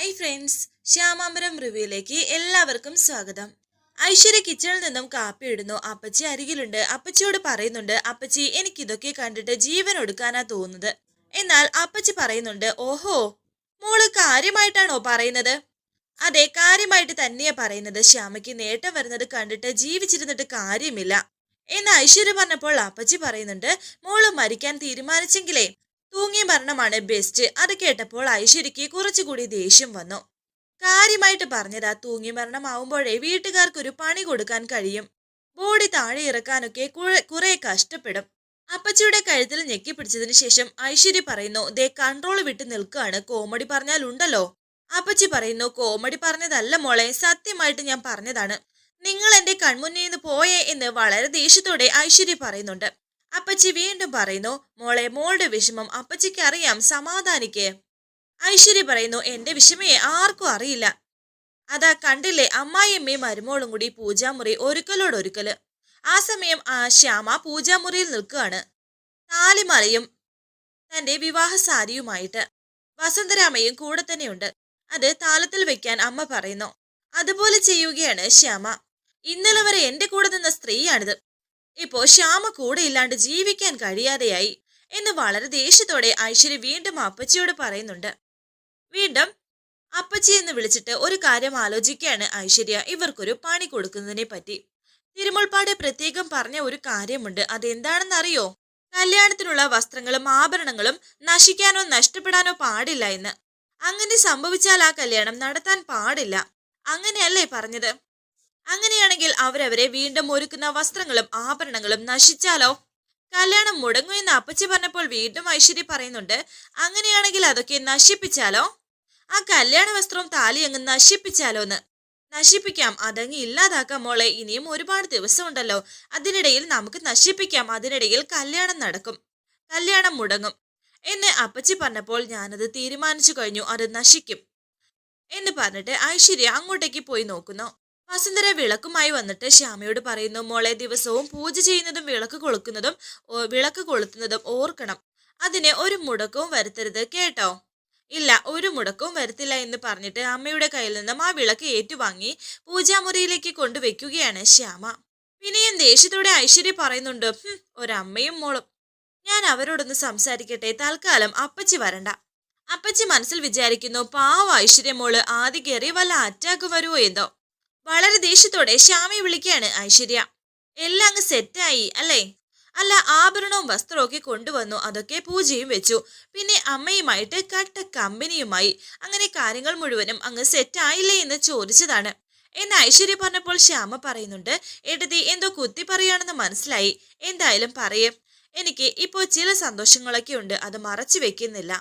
Hi friends ശ്യാമാമ്പരം റിവ്യൂയിലേക്ക് എല്ലാവർക്കും സ്വാഗതം. ഐശ്വര്യ കിച്ചണിൽ നിന്നും കാപ്പി ഇടുന്നു. അപ്പച്ചി അരികിലുണ്ട്. അപ്പച്ചിയോട് പറയുന്നുണ്ട് അപ്പച്ചി എനിക്കിതൊക്കെ കണ്ടിട്ട് ജീവൻ ഒടുക്കാനാ തോന്നുന്നത്. എന്നാൽ അപ്പച്ചി പറയുന്നുണ്ട് ഓഹോ മോൾ കാര്യമായിട്ടാണോ പറയുന്നത്? അതെ കാര്യമായിട്ട് തന്നെയാ പറയുന്നത്. ശ്യാമയ്ക്ക് നേട്ടം വരുന്നത് കണ്ടിട്ട് ജീവിച്ചിരുന്നിട്ട് കാര്യമില്ല. എന്ന് ഐശ്വര്യ പറഞ്ഞപ്പോൾ അപ്പച്ചി പറയുന്നുണ്ട് മോൾ മരിക്കാൻ തീരുമാനിച്ചെങ്കിലേ തൂങ്ങിയ മരണമാണ് ബെസ്റ്റ് അത് കേട്ടപ്പോൾ ഐശ്വര്യക്ക് കുറച്ചുകൂടി ദേഷ്യം വന്നു. കാര്യമായിട്ട് പറഞ്ഞതാ തൂങ്ങി മരണമാവുമ്പോഴേ വീട്ടുകാർക്കൊരു പണി കൊടുക്കാൻ കഴിയും. ബോഡി താഴെ ഇറക്കാനൊക്കെ കുറെ കഷ്ടപ്പെടും. അപ്പച്ചിയുടെ കഴുത്തിൽ ഞെക്കി പിടിച്ചതിന് ശേഷം ഐശ്വര്യ പറയുന്നു ദേ കൺട്രോൾ വിട്ട് നിൽക്കുകയാണ് കോമഡി പറഞ്ഞാൽ ഉണ്ടല്ലോ. അപ്പച്ചി പറയുന്നു കോമഡി പറഞ്ഞതല്ല മോളെ സത്യമായിട്ട് ഞാൻ പറഞ്ഞതാണ്. നിങ്ങൾ എന്റെ കൺമുന്നിൽ നിന്ന് പോയേ എന്ന് വളരെ ദേഷ്യത്തോടെ ഐശ്വര്യ പറയുന്നുണ്ട്. അപ്പച്ചി വീണ്ടും പറയുന്നു മോളെ മോളുടെ വിഷമം അപ്പച്ചിക്ക് അറിയാം സമാധാനിക്ക്. ഐശ്വര്യ പറയുന്നു എന്റെ വിഷമയെ ആർക്കും അറിയില്ല. അതാ കണ്ടില്ലേ അമ്മായിയമ്മയും മരുമോളും കൂടി പൂജാമുറി ഒരുക്കലോടൊരുക്കൽ. ആ സമയം ആ ശ്യാമ പൂജാമുറിയിൽ നിൽക്കുകയാണ്. താലിമലയും തന്റെ വിവാഹ സാരിയുമായിട്ട് വസന്തരാമയും കൂടെ തന്നെയുണ്ട്. അത് താലത്തിൽ വെക്കാൻ അമ്മ പറയുന്നു. അതുപോലെ ചെയ്യുകയാണ് ശ്യാമ. ഇന്നലെ വരെ എന്റെ കൂടെ നിന്ന സ്ത്രീയാണിത്. ഇപ്പോ ശ്യാമ കൂടെ ഇല്ലാണ്ട് ജീവിക്കാൻ കഴിയാതെയായി എന്ന് വളരെ ദേഷ്യത്തോടെ ഐശ്വര്യ വീണ്ടും അപ്പച്ചിയോട് പറയുന്നുണ്ട്. വീണ്ടും അപ്പച്ചി എന്ന് വിളിച്ചിട്ട് ഒരു കാര്യം ആലോചിക്കുകയാണ് ഐശ്വര്യ. ഇവർക്കൊരു പണി കൊടുക്കുന്നതിനെ പറ്റി. തിരുമുൾപ്പാട് പ്രത്യേകം പറഞ്ഞ ഒരു കാര്യമുണ്ട്. അതെന്താണെന്നറിയോ? കല്യാണത്തിനുള്ള വസ്ത്രങ്ങളും ആഭരണങ്ങളും നശിക്കാനോ നഷ്ടപ്പെടാനോ പാടില്ല എന്ന്. അങ്ങനെ സംഭവിച്ചാൽ ആ കല്യാണം നടത്താൻ പാടില്ല. അങ്ങനെയല്ലേ പറഞ്ഞത്? അങ്ങനെയാണെങ്കിൽ അവരവരെ വീണ്ടും ഒരുക്കുന്ന വസ്ത്രങ്ങളും ആഭരണങ്ങളും നശിച്ചാലോ? കല്യാണം മുടങ്ങുമെന്ന് അപ്പച്ചി പറഞ്ഞപ്പോൾ വീണ്ടും ഐശ്വര്യ പറയുന്നുണ്ട് അങ്ങനെയാണെങ്കിൽ അതൊക്കെ നശിപ്പിച്ചാലോ? ആ കല്യാണ വസ്ത്രവും താലി അങ്ങ് നശിപ്പിച്ചാലോ എന്ന് നശിപ്പിക്കാം അതങ്ങ് ഇല്ലാതാക്കാം മോളെ ഇനിയും ഒരുപാട് ദിവസം ഉണ്ടല്ലോ അതിനിടയിൽ നമുക്ക് നശിപ്പിക്കാം അതിനിടയിൽ കല്യാണം നടക്കും. കല്യാണം മുടങ്ങും. എന്ന് അപ്പച്ചി പറഞ്ഞപ്പോൾ ഞാനത് തീരുമാനിച്ചു കഴിഞ്ഞു അത് നശിക്കും. എന്ന് പറഞ്ഞിട്ട് ഐശ്വര്യ അങ്ങോട്ടേക്ക് പോയി നോക്കുന്നു. വസുന്ധര വിളക്കുമായി വന്നിട്ട് ശ്യാമയോട് പറയുന്നു മോളെ ദിവസവും പൂജ ചെയ്യുന്നതും വിളക്ക് കൊളുക്കുന്നതും വിളക്ക് കൊളുത്തുന്നതും ഓർക്കണം. അതിന് ഒരു മുടക്കവും വരുത്തരുത് കേട്ടോ? ഇല്ല ഒരു മുടക്കവും വരുത്തില്ല എന്ന് പറഞ്ഞിട്ട് അമ്മയുടെ കയ്യിൽ നിന്നും ആ വിളക്ക് ഏറ്റുവാങ്ങി പൂജാമുറിയിലേക്ക് കൊണ്ടുവയ്ക്കുകയാണ് ശ്യാമ. പിന്നെയും ദേഷ്യത്തോടെ ഐശ്വര്യ പറയുന്നുണ്ട് "ഹും, ഒരമ്മയും മോളും. ഞാൻ അവരോടൊന്ന് സംസാരിക്കട്ടെ തൽക്കാലം അപ്പച്ചി വരണ്ട. അപ്പച്ചി മനസ്സിൽ വിചാരിക്കുന്നു പാവ ഐശ്വര്യ മോൾ ആദ്യ കയറി വല്ല അറ്റാക്ക് വരുമോ എന്തോ. വളരെ ദേഷ്യത്തോടെ ശ്യാമയെ വിളിക്കുകയാണ് ഐശ്വര്യ എല്ലാം അങ്ങ് സെറ്റായി അല്ലേ? അല്ല ആഭരണവും വസ്ത്രവും ഒക്കെ കൊണ്ടുവന്നു അതൊക്കെ പൂജയും വെച്ചു. പിന്നെ അമ്മയുമായിട്ട് കട്ട കമ്പനിയുമായി. അങ്ങനെ കാര്യങ്ങൾ മുഴുവനും അങ്ങ് സെറ്റായില്ലേ എന്ന് ചോദിച്ചതാണ്. എന്ന് ഐശ്വര്യ പറഞ്ഞപ്പോൾ ശ്യാമ പറയുന്നുണ്ട് എടതി എന്തോ കുത്തി പറയുകയാണെന്ന് മനസ്സിലായി. എന്തായാലും പറയേ. എനിക്ക് ഇപ്പോൾ ചില സന്തോഷങ്ങളൊക്കെ ഉണ്ട് അത് മറച്ചു വെക്കുന്നില്ല.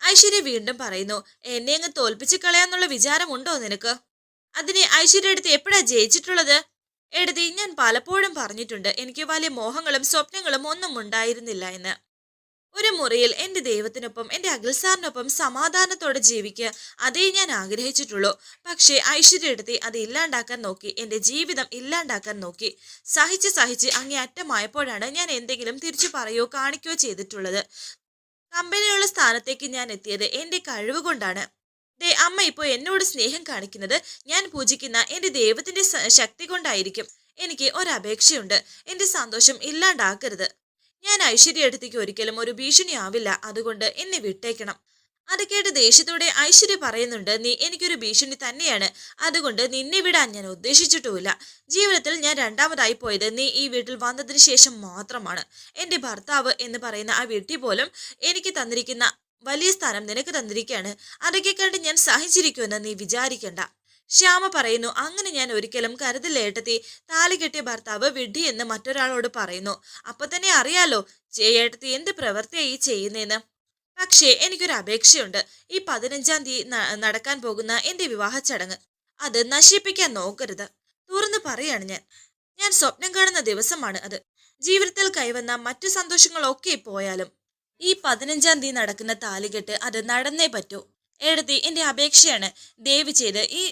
ഐശ്വര്യ വീണ്ടും പറയുന്നു എന്നെ അങ്ങ് തോൽപ്പിച്ച് കളയാന്നുള്ള വിചാരമുണ്ടോ നിനക്ക്? അതിനെ ഐശ്വര്യ എപ്പോഴാ ജയിച്ചിട്ടുള്ളത്? എടുത്തി ഞാൻ പലപ്പോഴും പറഞ്ഞിട്ടുണ്ട് എനിക്ക് വലിയ മോഹങ്ങളും സ്വപ്നങ്ങളും ഒന്നും ഉണ്ടായിരുന്നില്ല എന്ന്. ഒരു മുറിയിൽ എന്റെ ദൈവത്തിനൊപ്പം എന്റെ അഖിൽസാറിനൊപ്പം സമാധാനത്തോടെ ജീവിക്കുക അതേ ഞാൻ ആഗ്രഹിച്ചിട്ടുള്ളൂ. പക്ഷേ ഐശ്വര്യ എടുത്തി അത് ഇല്ലാണ്ടാക്കാൻ നോക്കി എന്റെ ജീവിതം ഇല്ലാണ്ടാക്കാൻ നോക്കി. സഹിച്ച് സഹിച്ച് അങ്ങേ അറ്റമായപ്പോഴാണ് ഞാൻ എന്തെങ്കിലും തിരിച്ചു പറയോ കാണിക്കുകയോ ചെയ്തിട്ടുള്ളത്. കമ്പനിയുള്ള സ്ഥാനത്തേക്ക് ഞാൻ എത്തിയത് എന്റെ കഴിവ് കൊണ്ടാണ്. ദേ അമ്മ ഇപ്പോൾ എന്നോട് സ്നേഹം കാണിക്കുന്നത് ഞാൻ പൂജിക്കുന്ന എന്റെ ദൈവത്തിന്റെ ശക്തി കൊണ്ടായിരിക്കും. എനിക്ക് ഒരപേക്ഷയുണ്ട്. എന്റെ സന്തോഷം ഇല്ലാണ്ടാക്കരുത്. ഞാൻ ഐശ്വര്യ അടുത്തേക്ക് ഒരിക്കലും ഒരു ഭീഷണിയാവില്ല അതുകൊണ്ട് എന്നെ വിട്ടേക്കണം. അത് കേട്ട് ദേഷ്യത്തോടെ ഐശ്വര്യ പറയുന്നുണ്ട് നീ എനിക്കൊരു ഭീഷണി തന്നെയാണ്. അതുകൊണ്ട് നിന്നെ വിടാൻ ഞാൻ ഉദ്ദേശിച്ചിട്ടുമില്ല. ജീവിതത്തിൽ ഞാൻ രണ്ടാമതായി പോയത് നീ ഈ വീട്ടിൽ വന്നതിന് ശേഷം മാത്രമാണ്. എന്റെ ഭർത്താവ് എന്ന് പറയുന്ന ആ വീട്ടിൽ പോലും എനിക്ക് തന്നിരിക്കുന്ന വലിയ സ്ഥാനം നിനക്ക് തന്നിരിക്കുകയാണ്. അതൊക്കെ കണ്ട് ഞാൻ സഹിച്ചിരിക്കുമെന്ന് നീ വിചാരിക്കണ്ട. ശ്യാമ പറയുന്നു അങ്ങനെ ഞാൻ ഒരിക്കലും കരുതില്ല ഏട്ടത്തി. താലി കെട്ടിയ ഭർത്താവ് വിഡ്ഢി എന്ന് മറ്റൊരാളോട് പറയുന്നു. അപ്പൊ തന്നെ അറിയാലോ ഏട്ടത്തി എന്ത് പ്രവൃത്തിയായി ചെയ്യുന്നതെന്ന് പക്ഷേ എനിക്കൊരു അപേക്ഷയുണ്ട്. ഈ പതിനഞ്ചാം തീയതി നടക്കാൻ പോകുന്ന എന്റെ വിവാഹ ചടങ്ങ്. അത് നശിപ്പിക്കാൻ നോക്കരുത്. തുറന്നു പറയാണ് ഞാൻ. ഞാൻ സ്വപ്നം കാണുന്ന ദിവസമാണ് അത്. ജീവിതത്തിൽ കൈവന്ന മറ്റു സന്തോഷങ്ങളൊക്കെ പോയാലും ഈ പതിനഞ്ചാം തീയതി നടക്കുന്ന താലികെട്ട് അത് നടന്നേ പറ്റൂ. എഴുതി എന്റെ അപേക്ഷയാണ് ദയവ് ചെയ്ത് ഈ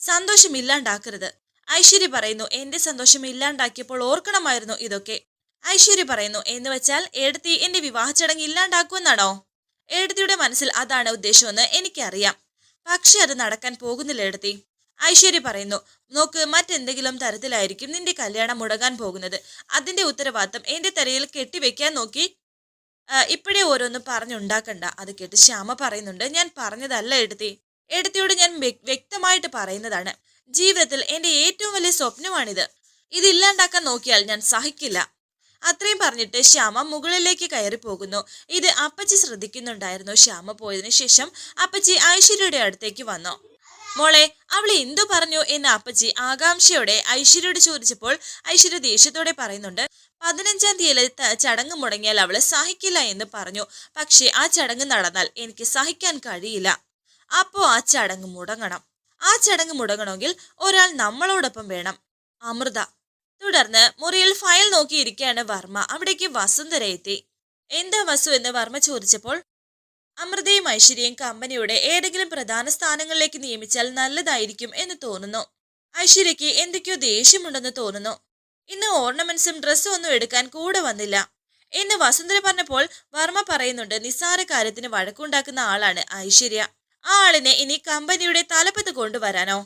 സന്തോഷം ഇല്ലാണ്ടാക്കരുത്. ഐശ്വര്യ പറയുന്നു എന്റെ സന്തോഷം ഇല്ലാണ്ടാക്കിയപ്പോൾ ഓർക്കണമായിരുന്നു ഇതൊക്കെ. ഐശ്വര്യ പറയുന്നു എന്ന് വെച്ചാൽ എഴുത്തി എന്റെ വിവാഹ ചടങ്ങ് ഇല്ലാണ്ടാക്കുമെന്നാണോ? എഴുത്തിയുടെ മനസ്സിൽ അതാണ് ഉദ്ദേശമെന്ന് എനിക്കറിയാം. പക്ഷെ അത് നടക്കാൻ പോകുന്നില്ല എഴുതി. ഐശ്വര്യ പറയുന്നു നോക്ക് മറ്റെന്തെങ്കിലും തരത്തിലായിരിക്കും നിന്റെ കല്യാണം മുടങ്ങാൻ പോകുന്നത്. അതിന്റെ ഉത്തരവാദിത്തം എന്റെ തലയിൽ കെട്ടിവെക്കാൻ നോക്കി ഇപ്പോഴേ ഓരോന്ന് പറഞ്ഞുണ്ടാക്കണ്ട. അത് കേട്ട് ശ്യാമ പറയുന്നുണ്ട്. ഞാൻ പറഞ്ഞതല്ല എടുത്തി. എടുത്തിയോട് ഞാൻ വ്യക്തമായിട്ട് പറയുന്നതാണ്. ജീവിതത്തിൽ എന്റെ ഏറ്റവും വലിയ സ്വപ്നമാണിത്. ഇതില്ലാണ്ടാക്കാൻ നോക്കിയാൽ ഞാൻ സഹിക്കില്ല. അത്രയും പറഞ്ഞിട്ട് ശ്യാമ മുകളിലേക്ക് കയറി പോകുന്നു. ഇത് അപ്പച്ചി ശ്രദ്ധിക്കുന്നുണ്ടായിരുന്നു. ശ്യാമ പോയതിനു ശേഷം അപ്പച്ചി ഐശ്വര്യയുടെ അടുത്തേക്ക് വന്നു. മോളെ അവൾ എന്തു പറഞ്ഞു എന്ന് അപ്പച്ചി ആകാംക്ഷയോടെ ഐശ്വര്യയോട് ചോദിച്ചപ്പോൾ ഐശ്വര്യ ദേഷ്യത്തോടെ പറയുന്നുണ്ട്. പതിനഞ്ചാം തീയതി ചടങ്ങ് മുടങ്ങിയാൽ അവൾ സഹിക്കില്ല എന്ന് പറഞ്ഞു. പക്ഷേ ആ ചടങ്ങ് നടന്നാൽ എനിക്ക് സഹിക്കാൻ കഴിയില്ല. അപ്പോ ആ ചടങ്ങ് മുടങ്ങണം. ആ ചടങ്ങ് മുടങ്ങണമെങ്കിൽ ഒരാൾ നമ്മളോടൊപ്പം വേണം. അമൃത തുടർന്ന് മുറിയിൽ ഫയൽ നോക്കിയിരിക്കുകയാണ് വർമ്മ. അവിടേക്ക് വസുന്ധര എത്തി. എന്താ വസു എന്ന് വർമ്മ ചോദിച്ചപ്പോൾ അമൃതയും ഐശ്വര്യയും കമ്പനിയുടെ ഏതെങ്കിലും പ്രധാന സ്ഥാനങ്ങളിലേക്ക് നിയമിച്ചാൽ നല്ലതായിരിക്കും എന്ന് തോന്നുന്നു. ഐശ്വര്യയ്ക്ക് എന്തൊക്കെയോ ദേഷ്യമുണ്ടെന്ന് തോന്നുന്നു. ഇന്ന് ഓർണമെന്റ്സും ഡ്രസ്സും ഒന്നും എടുക്കാൻ കൂടെ വന്നില്ല. എന്ന് വസുന്ധര പറഞ്ഞപ്പോൾ വർമ്മ പറയുന്നുണ്ട് നിസ്സാര കാര്യത്തിന് വഴക്കുണ്ടാക്കുന്ന ആളാണ് ഐശ്വര്യ. ആ ആളിനെ ഇനി കമ്പനിയുടെ തലപ്പത്ത് കൊണ്ടുവരാനോ?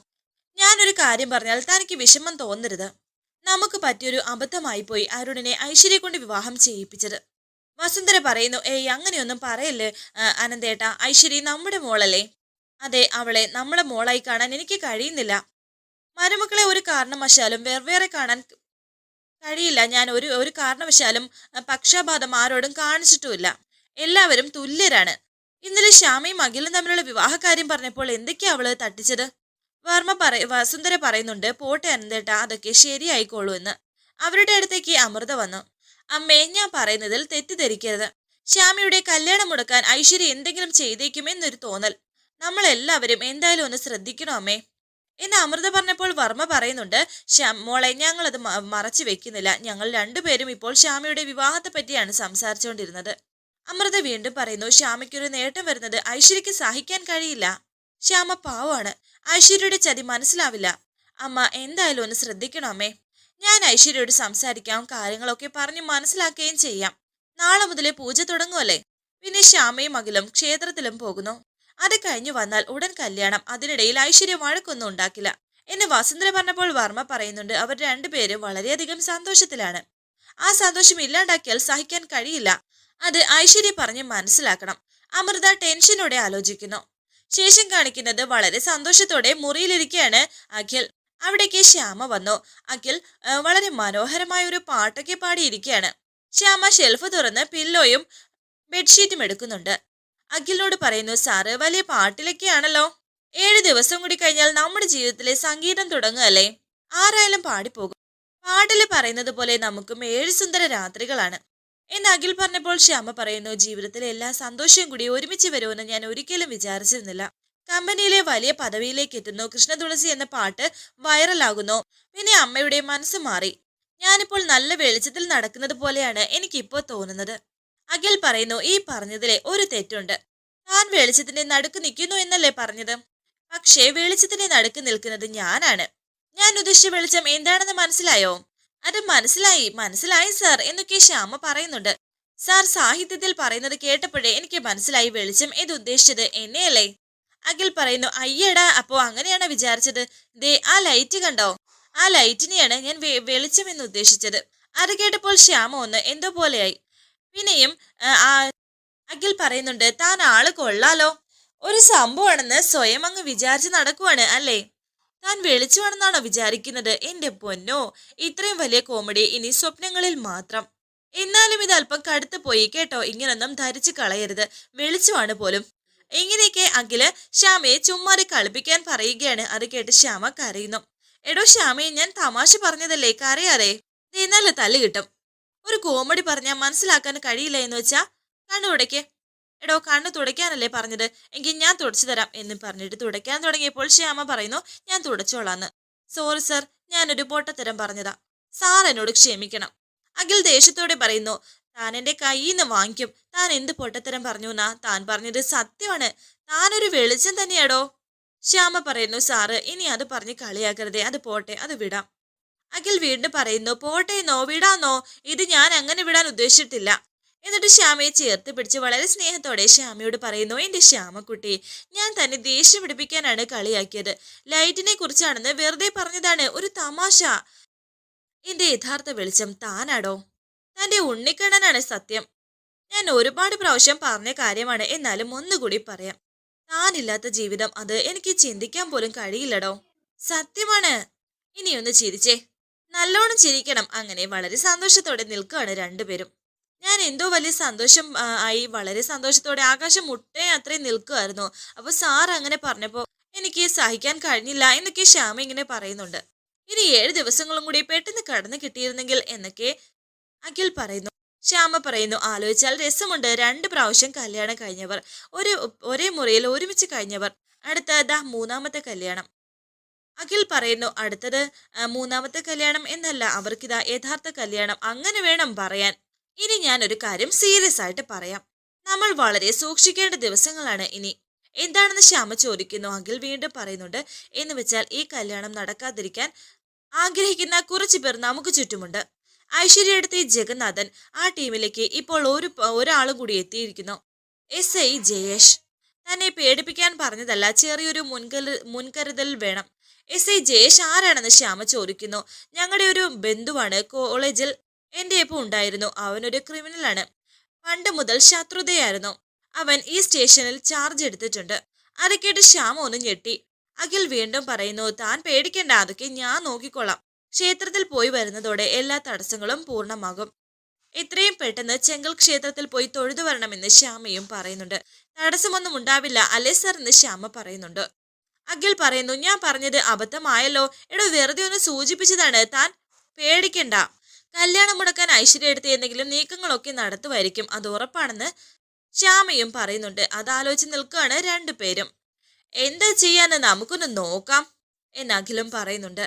ഞാനൊരു കാര്യം പറഞ്ഞാൽ തനിക്ക് വിഷമം തോന്നരുത്. നമുക്ക് പറ്റിയൊരു അബദ്ധമായി പോയി അരുണിനെ ഐശ്വര്യ കൊണ്ട് വിവാഹം ചെയ്യിപ്പിച്ചത്. വസുന്ധര പറയുന്നു ഏയ് അങ്ങനെയൊന്നും പറയല്ലേ അനന്തേട്ട. ഐശ്വര്യ നമ്മുടെ മോളല്ലേ? അതെ അവളെ നമ്മുടെ മോളായി കാണാൻ എനിക്ക് കഴിയുന്നില്ല. മരുമക്കളെ ഒരു കാരണവശാലും വെവ്വേറെ കാണാൻ കഴിയില്ല. ഞാൻ ഒരു ഒരു കാരണവശാലും പക്ഷാപാതം ആരോടും കാണിച്ചിട്ടുമില്ല. എല്ലാവരും തുല്യരാണ്. ഇന്നലെ ശ്യാമയും അഖിലും തമ്മിലുള്ള വിവാഹകാര്യം പറഞ്ഞപ്പോൾ എന്തൊക്കെയാ അവൾ തട്ടിച്ചത്? വർമ്മ പറ വസുന്ധര പറയുന്നുണ്ട് പോട്ടെ അനന്തേട്ട അതൊക്കെ ശരിയായിക്കോളൂ എന്ന്. അവരുടെ അടുത്തേക്ക് അമൃത വന്നു. അമ്മേ ഞാൻ പറയുന്നതിൽ തെറ്റിദ്ധരിക്കരുത്. ശ്യാമയുടെ കല്യാണം മുടക്കാൻ ഐശ്വര്യ എന്തെങ്കിലും ചെയ്തേക്കുമെന്നൊരു തോന്നൽ. നമ്മളെല്ലാവരും എന്തായാലും ഒന്ന് ശ്രദ്ധിക്കണം അമ്മേ? എന്ന് അമൃത പറഞ്ഞപ്പോൾ വർമ്മ പറയുന്നുണ്ട് ശ്യാം മോളെ അത് മറച്ചു വെക്കുന്നില്ല. ഞങ്ങൾ രണ്ടുപേരും ഇപ്പോൾ ശ്യാമയുടെ വിവാഹത്തെ പറ്റിയാണ് സംസാരിച്ചുകൊണ്ടിരുന്നത് അമൃത വീണ്ടും പറയുന്നു ശ്യാമയ്ക്കൊരു നേട്ടം വരുന്നത് ഐശ്വര്യക്ക് സഹിക്കാൻ കഴിയില്ല. ശ്യാമ പാവമാണ്. ഐശ്വര്യയുടെ ചതി മനസ്സിലാവില്ല. അമ്മ എന്തായാലും ഒന്ന് ശ്രദ്ധിക്കണം അമ്മേ. ഞാൻ ഐശ്വര്യയോട് സംസാരിക്കാം കാര്യങ്ങളൊക്കെ പറഞ്ഞ് മനസ്സിലാക്കുകയും ചെയ്യാം. നാളെ മുതലേ പൂജ തുടങ്ങുമല്ലേ പിന്നെ ശ്യാമയും അഖിലും ക്ഷേത്രത്തിലും പോകുന്നു. അത് കഴിഞ്ഞു വന്നാൽ ഉടൻ കല്യാണം. അതിനിടയിൽ ഐശ്വര്യ വഴക്കൊന്നും ഉണ്ടാക്കില്ല. എന്ന് വസുന്ധര പറഞ്ഞപ്പോൾ വർമ്മ പറയുന്നുണ്ട് അവർ രണ്ടുപേരും വളരെയധികം സന്തോഷത്തിലാണ്. ആ സന്തോഷം ഇല്ലാണ്ടാക്കിയാൽ സഹിക്കാൻ കഴിയില്ല. അത് ഐശ്വര്യ പറഞ്ഞ് മനസ്സിലാക്കണം. അമൃത ടെൻഷനോടെ ആലോചിക്കുന്നു. ശേഷം കാണിക്കുന്നത് വളരെ സന്തോഷത്തോടെ മുറിയിലിരിക്കുകയാണ് അഖിൽ. അവിടേക്ക് ശ്യാമ വന്നു. അഖിൽ വളരെ മനോഹരമായ ഒരു പാട്ടൊക്കെ പാടിയിരിക്കുകയാണ് ശ്യാമ ഷെൽഫ് തുറന്ന് പില്ലോയും ബെഡ്ഷീറ്റും എടുക്കുന്നുണ്ട്. അഖിലിനോട് പറയുന്നു സാറ് വലിയ പാട്ടിലൊക്കെയാണല്ലോ. ഏഴ് ദിവസം കൂടി കഴിഞ്ഞാൽ നമ്മുടെ ജീവിതത്തിലെ സംഗീതം തുടങ്ങുകയല്ലേ? ആരായാലും പാടിപ്പോകും. പാട്ടിൽ പറയുന്നത് പോലെ നമുക്കും ഏഴ് സുന്ദര രാത്രികളാണ്. എന്ന് അഖിൽ പറഞ്ഞപ്പോൾ ശ്യാമ പറയുന്നു ജീവിതത്തിലെ എല്ലാ സന്തോഷവും കൂടി ഒരുമിച്ച് വരുമെന്ന് ഞാൻ ഒരിക്കലും വിചാരിച്ചിരുന്നില്ല. കമ്പനിയിലെ വലിയ പദവിയിലേക്ക് എത്തുന്നു കൃഷ്ണതുളസി എന്ന പാട്ട് വൈറലാകുന്നു. പിന്നെ അമ്മയുടെ മനസ്സ് മാറി. ഞാനിപ്പോൾ നല്ല വെളിച്ചത്തിൽ നടക്കുന്നത് പോലെയാണ് എനിക്കിപ്പോൾ തോന്നുന്നത്. അഖിൽ പറയുന്നു ഈ പറഞ്ഞതിലെ ഒരു തെറ്റുണ്ട്. താൻ വെളിച്ചത്തിന്റെ നടുക്ക് നിൽക്കുന്നു എന്നല്ലേ പറഞ്ഞത്? പക്ഷേ വെളിച്ചത്തിന്റെ നടുക്ക് നിൽക്കുന്നത് ഞാനാണ്. ഞാൻ ഉദ്ദേശിച്ച വെളിച്ചം എന്താണെന്ന് മനസ്സിലായോ? അത് മനസ്സിലായി മനസ്സിലായി സാർ എന്നൊക്കെ ശ്യാമ പറയുന്നുണ്ട്. സാർ സാഹിത്യത്തിൽ പറയുന്നത് കേട്ടപ്പോഴേ എനിക്ക് മനസ്സിലായി വെളിച്ചം ഇത് ഉദ്ദേശിച്ചത്? എന്നെയല്ലേ? അഖിൽ പറയുന്നു അയ്യടാ അപ്പോ അങ്ങനെയാണ് വിചാരിച്ചത്? ദേ ആ ലൈറ്റ് കണ്ടോ? ആ ലൈറ്റിനെയാണ് ഞാൻ വെളിച്ചം എന്ന് ഉദ്ദേശിച്ചത്. അത് കേട്ടപ്പോൾ ശ്യാമ ഒന്ന് എന്തോ പോലെയായി. പിന്നെയും അഖിൽ പറയുന്നുണ്ട് താൻ ആൾ കൊള്ളാലോ. ഒരു സംഭവമാണെന്ന് സ്വയം അങ്ങ് വിചാരിച്ച് നടക്കുവാണ് അല്ലേ? താൻ വെളിച്ചമാണെന്നാണോ വിചാരിക്കുന്നത്? എന്റെ പൊന്നോ ഇത്രയും വലിയ കോമഡി ഇനി സ്വപ്നങ്ങളിൽ മാത്രം. എന്നാലും ഇത് അല്പം കടുത്തു പോയി കേട്ടോ ഇങ്ങനൊന്നും ധരിച്ചു കളയരുത്. വെളിച്ചമാണ് പോലും. ഇങ്ങനെയൊക്കെ അഖിൽ ശ്യാമയെ ചുമ്മാറി കളിപ്പിക്കാൻ പറയുകയാണ്. അത് കേട്ട് ശ്യാമ കരയുന്നു. എടോ ശ്യാമയെ ഞാൻ തമാശ പറഞ്ഞതല്ലേ? കരയാറേ നല്ല തല്ല് കിട്ടും. ഒരു കോമഡി പറഞ്ഞാൽ മനസ്സിലാക്കാൻ കഴിയില്ല എന്ന് വെച്ചാ കണ്ണു തുടയ്ക്ക്. എടോ കണ്ണു തുടയ്ക്കാനല്ലേ പറഞ്ഞത്? എങ്കിൽ ഞാൻ തുടച്ചു തരാം എന്ന് പറഞ്ഞിട്ട് തുടയ്ക്കാൻ തുടങ്ങിയപ്പോൾ ശ്യാമ പറയുന്നു ഞാൻ തുടച്ചോളാന്ന്. സോറി സർ ഞാനൊരു പൊട്ടത്തരം പറഞ്ഞതാ. സാർ എന്നോട് ക്ഷമിക്കണം. അഖിൽ ദേഷ്യത്തോടെ പറയുന്നു താൻ എന്റെ കയ്യിൽ നിന്ന് വാങ്ങിക്കും. താൻ എന്ത് പൊട്ടത്തരം പറഞ്ഞു എന്നാ താൻ പറഞ്ഞത് സത്യമാണ്. താനൊരു വെളിച്ചം തന്നെയാടോ. ശ്യാമ പറയുന്നു സാറ് ഇനി അത് പറഞ്ഞ് കളിയാക്കരുതേ. അത് പോട്ടെ അത് വിടാം. അഖിൽ വീണ്ടും പറയുന്നു പോട്ടെന്നോ വിടാന്നോ ഇത് ഞാൻ അങ്ങനെ വിടാൻ ഉദ്ദേശിച്ചിട്ടില്ല. എന്നിട്ട് ശ്യാമയെ ചേർത്ത് പിടിച്ച് വളരെ സ്നേഹത്തോടെ ശ്യാമയോട് പറയുന്നു എന്റെ ശ്യാമക്കുട്ടി ഞാൻ തന്നെ ദേഷ്യം പിടിപ്പിക്കാനാണ് കളിയാക്കിയത്. ലൈറ്റിനെ കുറിച്ചാണെന്ന് വെറുതെ പറഞ്ഞതാണ് ഒരു തമാശ. എന്റെ യഥാർത്ഥ വെളിച്ചം താനാടോ? തന്റെ ഉണ്ണിക്കണ്ണനാണ് സത്യം. ഞാൻ ഒരുപാട് പ്രാവശ്യം പറഞ്ഞ കാര്യമാണ് എന്നാലും ഒന്നുകൂടി പറയാം. താനില്ലാത്ത ജീവിതം അത് എനിക്ക് ചിന്തിക്കാൻ പോലും കഴിയില്ലടോ. സത്യമാണ്. ഇനിയൊന്ന് ചിരിച്ചേ. നല്ലോണം ചിരിക്കണം. അങ്ങനെ വളരെ സന്തോഷത്തോടെ നിൽക്കുകയാണ് രണ്ടുപേരും. ഞാൻ എന്തോ വലിയ സന്തോഷം ആയി വളരെ സന്തോഷത്തോടെ ആകാശം മുട്ടേ അത്രയും നിൽക്കുമായിരുന്നു അപ്പൊ സാർ അങ്ങനെ പറഞ്ഞപ്പോ എനിക്ക് സഹിക്കാൻ കഴിഞ്ഞില്ല എന്നൊക്കെ ശ്യാമ ഇങ്ങനെ പറയുന്നുണ്ട്. ഇനി ഏഴ് ദിവസങ്ങളും കൂടി പെട്ടെന്ന് കടന്നു കിട്ടിയിരുന്നെങ്കിൽ എന്നൊക്കെ അഖിൽ പറയുന്നു. ശ്യാമ പറയുന്നു ആലോചിച്ചാൽ രസമുണ്ട്. രണ്ട് പ്രാവശ്യം കല്യാണം കഴിഞ്ഞവർ ഒരു ഒരേ മുറിയിൽ ഒരുമിച്ച് കഴിഞ്ഞവർ. അടുത്ത ദാ മൂന്നാമത്തെ കല്യാണം. അഖിൽ പറയുന്നു അടുത്തത് മൂന്നാമത്തെ കല്യാണം എന്നല്ല അവർക്കിതാ യഥാർത്ഥ കല്യാണം. അങ്ങനെ വേണം പറയാൻ. ഇനി ഞാൻ ഒരു കാര്യം സീരിയസ് ആയിട്ട് പറയാം. നമ്മൾ വളരെ സൂക്ഷിക്കേണ്ട ദിവസങ്ങളാണ് ഇനി. എന്താണെന്ന് ശ്യാമ ചോദിക്കുന്നു അഖിൽ വീണ്ടും പറയുന്നുണ്ട് എന്ന് വെച്ചാൽ ഈ കല്യാണം നടക്കാതിരിക്കാൻ ആഗ്രഹിക്കുന്ന കുറച്ചു പേർ നമുക്ക് ചുറ്റുമുണ്ട്. ഐശ്വര്യടുത്ത് ജഗന്നാഥൻ ആ ടീമിലേക്ക് ഇപ്പോൾ ഒരു ഒരാളും കൂടി എത്തിയിരിക്കുന്നു. S I Jayesh. തന്നെ പേടിപ്പിക്കാൻ പറഞ്ഞതല്ല ചെറിയൊരു മുൻകരു മുൻകരുതൽ വേണം. എസ് ഐ ജയേഷ് ആരാണെന്ന് ശ്യാമ ചോദിക്കുന്നു. ഞങ്ങളുടെ ഒരു ബന്ധുവാണ് കോളേജിൽ എന്റെ ഒപ്പം ഉണ്ടായിരുന്നു. അവനൊരു ക്രിമിനലാണ്. പണ്ട് മുതൽ ശത്രുതയായിരുന്നു. അവൻ ഈ സ്റ്റേഷനിൽ ചാർജ് എടുത്തിട്ടുണ്ട്. അത് കേട്ട് ശ്യാമ ഒന്ന് ഞെട്ടി. അഖിൽ വീണ്ടും പറയുന്നു താൻ പേടിക്കേണ്ട അതൊക്കെ ഞാൻ നോക്കിക്കൊള്ളാം. ക്ഷേത്രത്തിൽ പോയി വരുന്നതോടെ എല്ലാ തടസ്സങ്ങളും പൂർണമാകും. എത്രയും പെട്ടെന്ന് ചെങ്കൽ ക്ഷേത്രത്തിൽ പോയി തൊഴുതു വരണമെന്ന് ശ്യാമയും പറയുന്നുണ്ട്. തടസ്സമൊന്നും ഉണ്ടാവില്ല അല്ലേ സർ? എന്ന് ശ്യാമ പറയുന്നുണ്ട്. അഖിൽ പറയുന്നു ഞാൻ പറഞ്ഞത് അബദ്ധമായല്ലോ. എടോ വെറുതെ ഒന്ന് സൂചിപ്പിച്ചതാണ്. താൻ പേടിക്കണ്ട. കല്യാണം മുടക്കാൻ ഐശ്വര്യ എടുത്ത് എന്തെങ്കിലും നീക്കങ്ങളൊക്കെ നടത്തുമായിരിക്കും. അത് ഉറപ്പാണെന്ന് ശ്യാമയും പറയുന്നുണ്ട്. അത് അതാലോചിച്ച് നിൽക്കുകയാണ് രണ്ടുപേരും. എന്താ ചെയ്യാന്ന് നമുക്കൊന്ന് നോക്കാം എന്ന് അഖിലും പറയുന്നുണ്ട്.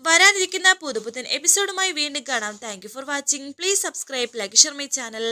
വരാനിരിക്കുന്ന പുതുപുത്തൻ എപ്പിസോഡുമായി വീണ്ടും കാണാം. Thank for watching please subscribe like my channel